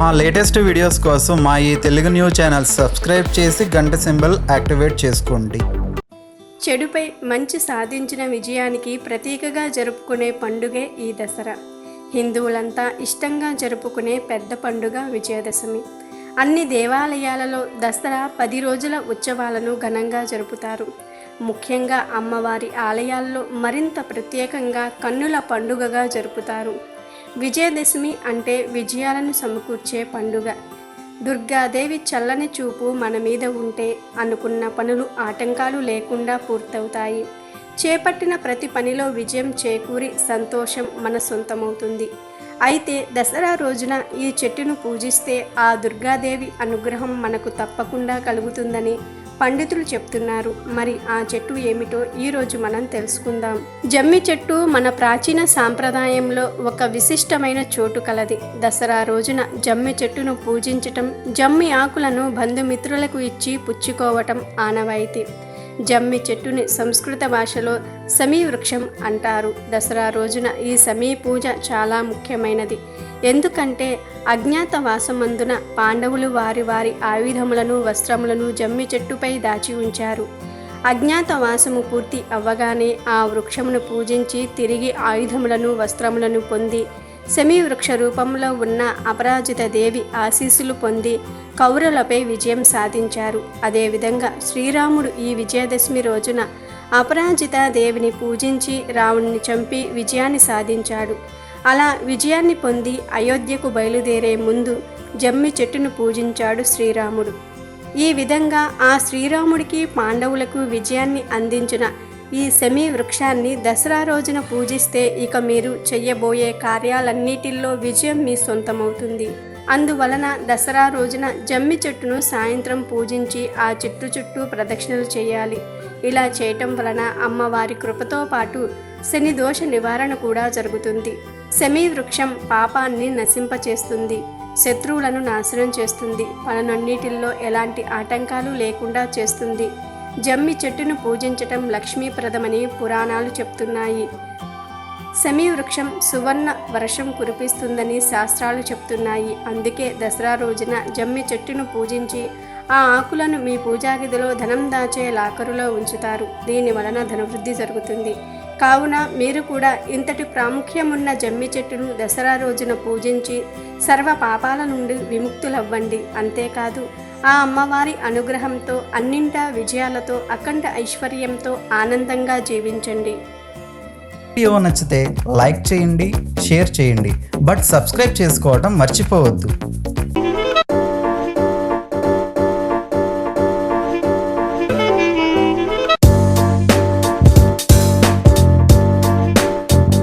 మా latest videos కోసం మా ఈ తెలుగు న్యూస్ ఛానల్ సబ్స్క్రైబ్ చేసి గంట సింబల్ యాక్టివేట్ చేసుకోండి. చెడుపై మంచి సాధించిన విజయానికి ప్రతీకగా జరుపుకునే పండుగే ఈ దసరా. హిందువులంతా ఇష్టంగా జరుపుకునే పెద్ద పండుగ విజయదశమి. అన్ని దేవాలయాలలో దసరా పది రోజుల ఉత్సవాలను ఘనంగా జరుపుతారు. ముఖ్యంగా అమ్మవారి ఆలయాల్లో మరింత ప్రత్యేకంగా కన్నుల పండుగగా జరుపుతారు. విజయదశమి అంటే విజయాలను సమకూర్చే పండుగ. దుర్గాదేవి చల్లని చూపు మన మీద ఉంటే అనుకున్న పనులు ఆటంకాలు లేకుండా పూర్తవుతాయి. చేపట్టిన ప్రతి పనిలో విజయం చేకూరి సంతోషం మన సొంతమవుతుంది. అయితే దసరా రోజున ఈ చెట్టును పూజిస్తే ఆ దుర్గాదేవి అనుగ్రహం మనకు తప్పకుండా కలుగుతుందని పండితులు చెప్తున్నారు. మరి ఆ చెట్టు ఏమిటో ఈరోజు మనం తెలుసుకుందాం. జమ్మి చెట్టు మన ప్రాచీన సాంప్రదాయంలో ఒక విశిష్టమైన చోటు కలది. దసరా రోజున జమ్మి చెట్టును పూజించటం జమ్మి ఆకులను బంధుమిత్రులకు ఇచ్చి పుచ్చుకోవటం ఆనవాయితీ. జమ్మి చెట్టుని సంస్కృత భాషలో సమీ వృక్షం అంటారు. దసరా రోజున ఈ సమీ పూజ చాలా ముఖ్యమైనది. ఎందుకంటే అజ్ఞాతవాసమందున పాండవులు వారి వారి ఆయుధములను వస్త్రములను జమ్మి చెట్టుపై దాచి ఉంచారు. అజ్ఞాతవాసము పూర్తి అవ్వగానే ఆ వృక్షమును పూజించి తిరిగి ఆయుధములను వస్త్రములను పొంది వృక్ష రూపంలో ఉన్న అపరాజిత దేవి ఆశీస్సులు పొంది కౌరవులపై విజయం సాధించారు. అదేవిధంగా శ్రీరాముడు ఈ విజయదశమి రోజున అపరాజిత దేవిని పూజించి రావణ్ణి చంపి విజయాన్ని సాధించాడు. అలా విజయాన్ని పొంది అయోధ్యకు బయలుదేరే ముందు జమ్మి చెట్టును పూజించాడు శ్రీరాముడు. ఈ విధంగా ఆ శ్రీరాముడికి పాండవులకు విజయాన్ని అందించిన ఈ సెమీ వృక్షాన్ని దసరా రోజున పూజిస్తే ఇక మీరు చెయ్యబోయే కార్యాలన్నిటిల్లో విజయం మీ సొంతమవుతుంది. అందువలన దసరా రోజున జమ్మి చెట్టును సాయంత్రం పూజించి ఆ చెట్టు చుట్టూ ప్రదక్షిణలు చేయాలి. ఇలా చేయటం వలన అమ్మవారి కృపతో పాటు శని దోష నివారణ కూడా జరుగుతుంది. సెమీ వృక్షం పాపాన్ని నశింపచేస్తుంది. శత్రువులను నాశనం చేస్తుంది. పనులన్నిటిల్లో ఎలాంటి ఆటంకాలు లేకుండా చేస్తుంది. జమ్మి చెట్టును పూజించటం లక్ష్మీప్రదమని పురాణాలు చెప్తున్నాయి. వృక్షం సువర్ణ వర్షం కురిపిస్తుందని శాస్త్రాలు చెప్తున్నాయి. అందుకే దసరా రోజున జమ్మి చెట్టును పూజించి ఆ ఆకులను మీ పూజాగదిలో ధనం దాచే లాకరులో ఉంచుతారు. దీని వలన ధనవృద్ధి జరుగుతుంది. కావున మీరు కూడా ఇంతటి ప్రాముఖ్యమున్న జమ్మి చెట్టును దసరా రోజున పూజించి సర్వ పాపాల నుండి విముక్తులవ్వండి. అంతేకాదు ఆ అమ్మవారి అనుగ్రహంతో అన్నింటా విజయాలతో అఖండ ఐశ్వర్యంతో ఆనందంగా జీవించండి. వీడియో నచ్చితే లైక్ చేయండి షేర్ చేయండి. బట్ సబ్స్క్రైబ్ చేసుకోవడం మర్చిపోవద్దు.